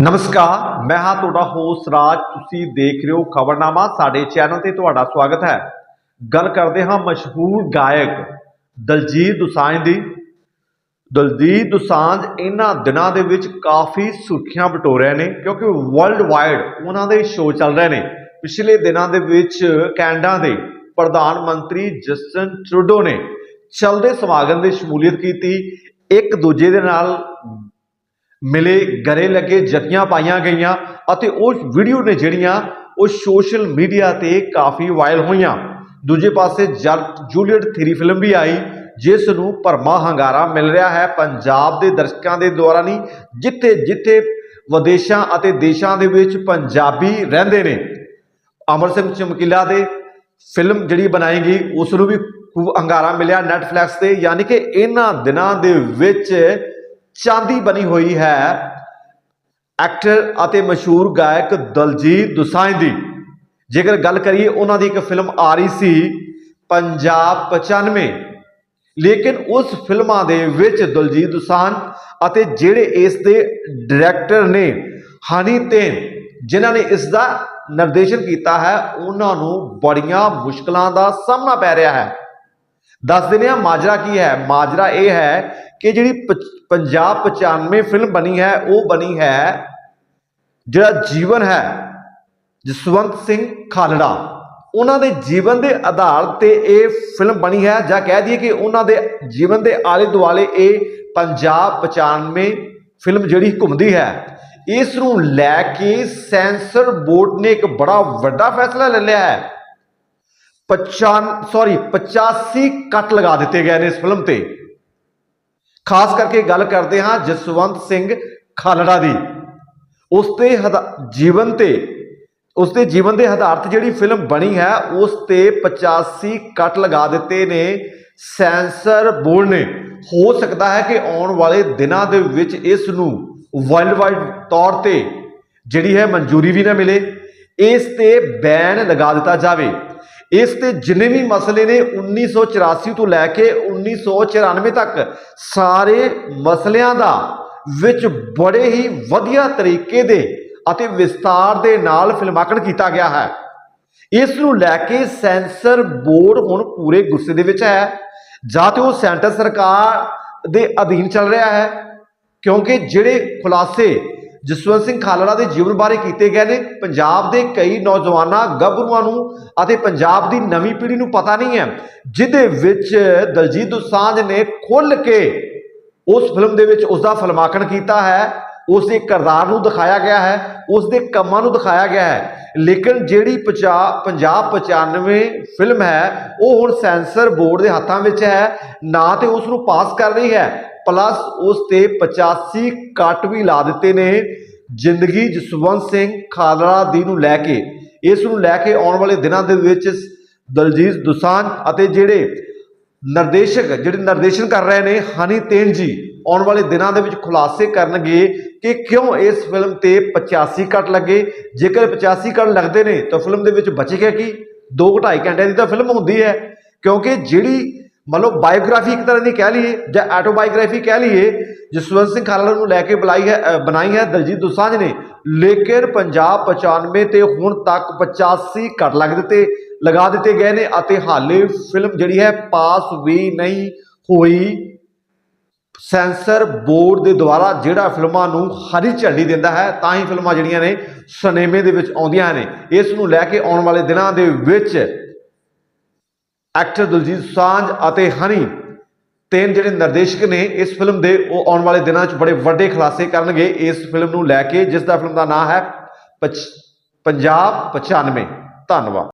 ਨਮਸਕਾਰ, ਮੈਂ ਹਾਂ ਤੁਹਾਡਾ ਹੋਸਟ ਰਾਜ, ਤੁਸੀਂ ਦੇਖ ਰਹੇ ਹੋ ਖਬਰਨਾਮਾ, ਸਾਡੇ ਚੈਨਲ ਤੇ ਤੁਹਾਡਾ ਸਵਾਗਤ ਹੈ। ਗੱਲ ਕਰਦੇ ਹਾਂ ਮਸ਼ਹੂਰ ਗਾਇਕ ਦਲਜੀਤ ਦੁਸਾਂਝ ਦੀ। ਦਲਜੀਤ ਦੁਸਾਂਝ ਇਹਨਾਂ ਦਿਨਾਂ ਦੇ ਵਿੱਚ ਕਾਫੀ ਸੁਰਖੀਆਂ ਬਟੋਰਿਆ ਨੇ, ਕਿਉਂਕਿ ਵਰਲਡ ਵਾਈਡ ਉਹਨਾਂ ਦੇ ਸ਼ੋਅ ਚੱਲ ਰਹੇ ਨੇ। ਪਿਛਲੇ ਦਿਨਾਂ ਦੇ ਵਿੱਚ ਕੈਨੇਡਾ ਦੇ ਪ੍ਰਧਾਨ ਮੰਤਰੀ ਜਸਟਨ ਟਰੂਡੋ ਨੇ ਚਲਦੇ ਸਮਾਗਮ ਵਿੱਚ ਸ਼ਮੂਲੀਅਤ ਕੀਤੀ। ਇੱਕ ਦੂਜੇ ਦੇ ਨਾਲ ਮਿਲੇ ਗਲੇ ਲੱਗੇ, ਜਤੀਆਂ ਪਾਈਆਂ ਗਈਆਂ ਅਤੇ ਉਹ ਵੀਡੀਓ ਨੇ ਜਿਹੜੀਆਂ ਉਹ ਸੋਸ਼ਲ ਮੀਡੀਆ ਤੇ ਕਾਫੀ ਵਾਇਰਲ ਹੋਈਆਂ। ਦੂਜੇ ਪਾਸੇ ਜਦ ਜੂਲੀਅਟ 3 ਫਿਲਮ ਵੀ ਆਈ, ਜਿਸ ਨੂੰ ਭਰਮਾ ਹੰਗਾਰਾ ਮਿਲ ਰਿਹਾ ਹੈ। ਪੰਜਾਬ ਦੇ ਦਰਸ਼ਕਾਂ ਦੇ ਦੁਆਰਾ ਨਹੀਂ, ਜਿੱਥੇ ਜਿੱਥੇ ਵਿਦੇਸ਼ਾਂ ਅਤੇ ਦੇਸ਼ਾਂ ਦੇ ਵਿੱਚ ਪੰਜਾਬੀ ਰਹਿੰਦੇ ਨੇ। ਅਮਰ ਸਿੰਘ ਚਮਕੀਲਾ ਦੇ ਫਿਲਮ ਜਿਹੜੀ ਬਣਾਈ ਗਈ, ਉਸ ਨੂੰ ਵੀ ਖੂਬ ਹੰਗਾਰਾ ਮਿਲਿਆ ਨੈਟਫਲਿਕਸ ਤੇ, ਯਾਨੀ ਕਿ ਇਹਨਾਂ ਦਿਨਾਂ ਦੇ ਵਿੱਚ ਚਾਂਦੀ ਬਣੀ ਹੋਈ ਹੈ ਐਕਟਰ ਅਤੇ ਮਸ਼ਹੂਰ ਗਾਇਕ ਦਲਜੀਤ ਦੋਸਾਂਝ ਦੀ। ਜੇਕਰ ਗੱਲ ਕਰੀਏ ਉਹਨਾਂ ਦੀ ਇੱਕ ਫਿਲਮ ਆ ਰਹੀ ਸੀ, ਪੰਜਾਬ 95 ਲੇਕਿਨ ਉਸ ਫਿਲਮਾਂ ਦੇ ਵਿੱਚ ਦਲਜੀਤ ਦੋਸਾਂਝ ਅਤੇ ਜਿਹੜੇ ਇਸ ਦੇ ਡਾਇਰੈਕਟਰ ਨੇ, ਹਨੀ ਤੇਨ, ਜਿਨ੍ਹਾਂ ਨੇ ਇਸ ਦਾ ਨਿਰਦੇਸ਼ਨ ਕੀਤਾ ਹੈ, ਉਹਨਾਂ ਨੂੰ ਬੜੀਆਂ ਮੁਸ਼ਕਲਾਂ ਦਾ ਸਾਹਮਣਾ ਪੈ ਰਿਹਾ ਹੈ। ਦੱਸ ਦਿੰਦੇ ਹਾਂ, ਮਾਜਰਾ ਕੀ ਹੈ? ਮਾਜਰਾ ਇਹ ਹੈ ਕਿ ਜਿਹੜੀ ਪ- ਪੰਜਾਬ 95 ਫਿਲਮ ਬਣੀ ਹੈ, ਉਹ ਬਣੀ ਹੈ ਜਿਹੜਾ ਜੀਵਨ ਹੈ, ਜਸਵੰਤ ਸਿੰਘ ਖਾਲੜਾ। ਉਹਨਾਂ ਦੇ ਜੀਵਨ ਦੇ ਆਧਾਰ ਤੇ ਇਹ ਫਿਲਮ ਬਣੀ ਹੈ, ਜਾਂ ਕਹਿ ਦਈਏ ਕਿ ਉਹਨਾਂ ਦੇ ਜੀਵਨ ਦੇ ਆਲੇ ਦੁਆਲੇ ਇਹ ਪੰਜਾਬ 95 ਫਿਲਮ ਜਿਹੜੀ ਘੁੰਮਦੀ ਹੈ। ਇਸ ਨੂੰ ਲੈ ਕੇ ਸੈਂਸਰ ਬੋਰਡ ਨੇ ਇੱਕ ਬੜਾ ਵੱਡਾ ਫੈਸਲਾ ਲੈ ਲਿਆ ਹੈ। 55 ਸੌਰੀ 85 ਕੱਟ ਲਗਾ ਦਿੱਤੇ ਗਏ ਨੇ ਇਸ ਫਿਲਮ ਤੇ। ਖਾਸ ਕਰਕੇ ਗੱਲ ਕਰਦੇ ਹਾਂ ਜਸਵੰਤ ਸਿੰਘ ਖਾਲੜਾ ਦੀ। ਉਸ ਤੇ ਹਦਾ- ਜੀਵਨ ਤੇ, ਉਸ ਦੇ ਜੀਵਨ ਦੇ ਆਧਾਰ ਜਿਹੜੀ ਫਿਲਮ ਬਣੀ ਹੈ, ਉਸ ਤੇ 85 ਕੱਟ ਲਗਾ ਦਿੱਤੇ ਨੇ ਸੈਂਸਰ ਬੋਰਡ ਨੇ। ਹੋ ਸਕਦਾ ਹੈ ਕਿ ਆਉਣ ਵਾਲੇ ਦਿਨਾਂ ਦੇ ਵਿੱਚ ਇਸ ਨੂੰ ਵਰਲਡ ਵਾਈਡ ਤੌਰ ਤੇ ਜਿਹੜੀ ਹੈ ਮਨਜ਼ੂਰੀ ਵੀ ਨਾ ਮਿਲੇ। ਇਸ ਤੇ ਬੈਨ ਲਗਾ ਦਿੱਤਾ ਜਾਵੇ। ਇਸ ਤੇ ਜਿੰਨੇ ਵੀ ਮਸਲੇ ਨੇ 1984 ਤੋਂ ਲੈ ਕੇ 1994 ਤੱਕ ਸਾਰੇ ਮਸਲਿਆਂ ਦਾ ਵਿੱਚ ਬੜੇ ਹੀ ਵਧੀਆ ਤਰੀਕੇ ਦੇ ਅਤੇ ਵਿਸਤਾਰ ਦੇ ਨਾਲ ਫਿਲਮਾਕਣ ਕੀਤਾ ਗਿਆ ਹੈ। ਇਸ ਨੂੰ ਲੈ ਕੇ ਸੈਂਸਰ ਬੋਰਡ ਹੁਣ ਪੂਰੇ ਗੁੱਸੇ ਦੇ ਵਿੱਚ ਹੈ। ਜਾਂ ਤੇ ਉਹ ਸੈਂਟਰ ਸਰਕਾਰ ਦੇ ਅਧੀਨ ਚੱਲ ਰਿਹਾ ਹੈ, ਕਿਉਂਕਿ ਜਿਹੜੇ ਖੁਲਾਸੇ ਜਸਵੰਤ ਸਿੰਘ ਖਾਲੜਾ ਦੇ ਜੀਵਨ ਬਾਰੇ ਕੀਤੇ ਗਏ ਨੇ। ਪੰਜਾਬ ਦੇ ਕਈ ਨੌਜਵਾਨਾਂ, ਗੱਭਰੂਆਂ ਨੂੰ ਅਤੇ ਪੰਜਾਬ ਦੀ ਨਵੀਂ ਪੀੜ੍ਹੀ ਨੂੰ ਪਤਾ ਨਹੀਂ ਹੈ, ਜਿਹਦੇ ਵਿੱਚ ਦਲਜੀਤ ਦੋਸਾਂਝ ਨੇ ਖੁੱਲ ਕੇ ਉਸ ਫਿਲਮ ਦੇ ਵਿੱਚ ਉਸ ਦਾ ਫਿਲਮਾਕਣ ਕੀਤਾ ਹੈ। ਉਸ ਦੇ ਕਿਰਦਾਰ ਨੂੰ ਦਿਖਾਇਆ ਗਿਆ ਹੈ ਉਸ ਦੇ ਕੰਮਾਂ ਨੂੰ ਦਿਖਾਇਆ ਗਿਆ ਹੈ। ਲੇਕਿਨ ਜਿਹੜੀ 50 ਪੰਜਾਬ 95 ਫਿਲਮ ਹੈ, ਉਹ ਹੁਣ ਸੈਂਸਰ ਬੋਰਡ ਦੇ ਹੱਥਾਂ ਵਿੱਚ ਹੈ, ਨਾ ਤੇ ਉਸ ਨੂੰ ਪਾਸ ਕਰ ਰਹੀ ਹੈ। ਪਲੱਸ ਉਸ ਤੇ 85 ਕੱਟ ਵੀ ਲਾ ਦਿੱਤੇ ਨੇ ਜ਼ਿੰਦਗੀ ਜਸਵੰਤ ਸਿੰਘ ਖਾਲੜਾ ਦੀ ਨੂੰ ਲੈ ਕੇ। ਇਸ ਨੂੰ ਲੈ ਕੇ ਆਉਣ ਵਾਲੇ ਦਿਨਾਂ ਦੇ ਵਿੱਚ ਦਲਜੀਤ ਦੋਸਾਂਝ ਅਤੇ ਜਿਹੜੇ ਨਿਰਦੇਸ਼ਕ, ਜਿਹੜੇ ਨਿਰਦੇਸ਼ਨ ਕਰ ਰਹੇ ਨੇ, ਹਨੀ ਤੇਨ ਜੀ, ਆਉਣ ਵਾਲੇ ਦਿਨਾਂ ਦੇ ਵਿੱਚ ਖੁਲਾਸੇ ਕਰਨਗੇ ਕਿ ਕਿਉਂ ਇਸ ਫਿਲਮ ਤੇ 85 ਕੱਟ ਲੱਗੇ। ਜੇਕਰ 85 ਕੱਟ ਲੱਗਦੇ ਨੇ ਤਾਂ ਫਿਲਮ ਦੇ ਵਿੱਚ ਬਚੇਗਾ ਕੀ? 2 2.5 ਘੰਟੇ ਦੀ ਤਾਂ ਫਿਲਮ ਹੁੰਦੀ ਹੈ, ਕਿਉਂਕਿ ਜਿਹੜੀ ਮੰਨ ਲਓ ਬਾਇਓਗ੍ਰਾਫੀ ਇੱਕ ਤਰ੍ਹਾਂ ਦੀ ਕਹਿ ਲਈਏ ਜਾਂ ਆਟੋਬਾਇਓਗ੍ਰਾਫੀ ਕਹਿ ਲਈਏ ਜਸਵੰਤ ਸਿੰਘ ਖਾਲੜਾ ਨੂੰ ਲੈ ਕੇ ਬੁਲਾਈ ਹੈ ਬਣਾਈ ਹੈ ਦਲਜੀਤ ਦੋਸਾਂਝ ਨੇ, ਲੇਕਿਨ ਪੰਜਾਬ 95 ਤੇ ਹੁਣ ਤੱਕ 85 ਘੱਟ ਲੱਗ ਦਿੱਤੇ, ਲਗਾ ਦਿੱਤੇ ਗਏ ਨੇ ਅਤੇ ਹਾਲੇ ਫਿਲਮ ਜਿਹੜੀ ਹੈ ਪਾਸ ਵੀ ਨਹੀਂ ਹੋਈ। ਸੈਂਸਰ ਬੋਰਡ ਦੇ ਦੁਆਰਾ ਜਿਹੜਾ ਫਿਲਮਾਂ ਨੂੰ ਹਰੀ ਝੰਡੀ ਦਿੰਦਾ ਹੈ, ਤਾਂ ਹੀ ਫਿਲਮਾਂ ਜਿਹੜੀਆਂ ਨੇ ਸਿਨੇਮੇ ਦੇ ਵਿੱਚ ਆਉਂਦੀਆਂ ਨੇ। ਇਸ ਨੂੰ ਲੈ ਕੇ ਆਉਣ ਵਾਲੇ ਦਿਨਾਂ ਦੇ ਵਿੱਚ ਐਕਟਰ ਦਲਜੀਤ ਸਾਂਝ ਅਤੇ ਹਨੀ। ਤਿੰਨ ਜਿਹੜੇ ਨਿਰਦੇਸ਼ਕ ਨੇ ਇਸ ਫਿਲਮ ਦੇ, ਉਹ ਆਉਣ ਵਾਲੇ ਦਿਨਾਂ 'ਚ ਬੜੇ ਵੱਡੇ ਖੁਲਾਸੇ ਕਰਨਗੇ ਇਸ ਫਿਲਮ ਨੂੰ ਲੈ ਕੇ, ਜਿਸ ਦਾ ਫਿਲਮ ਦਾ ਨਾਮ ਹੈ ਪਚ- ਪੰਜਾਬ 95 ਧੰਨਵਾਦ।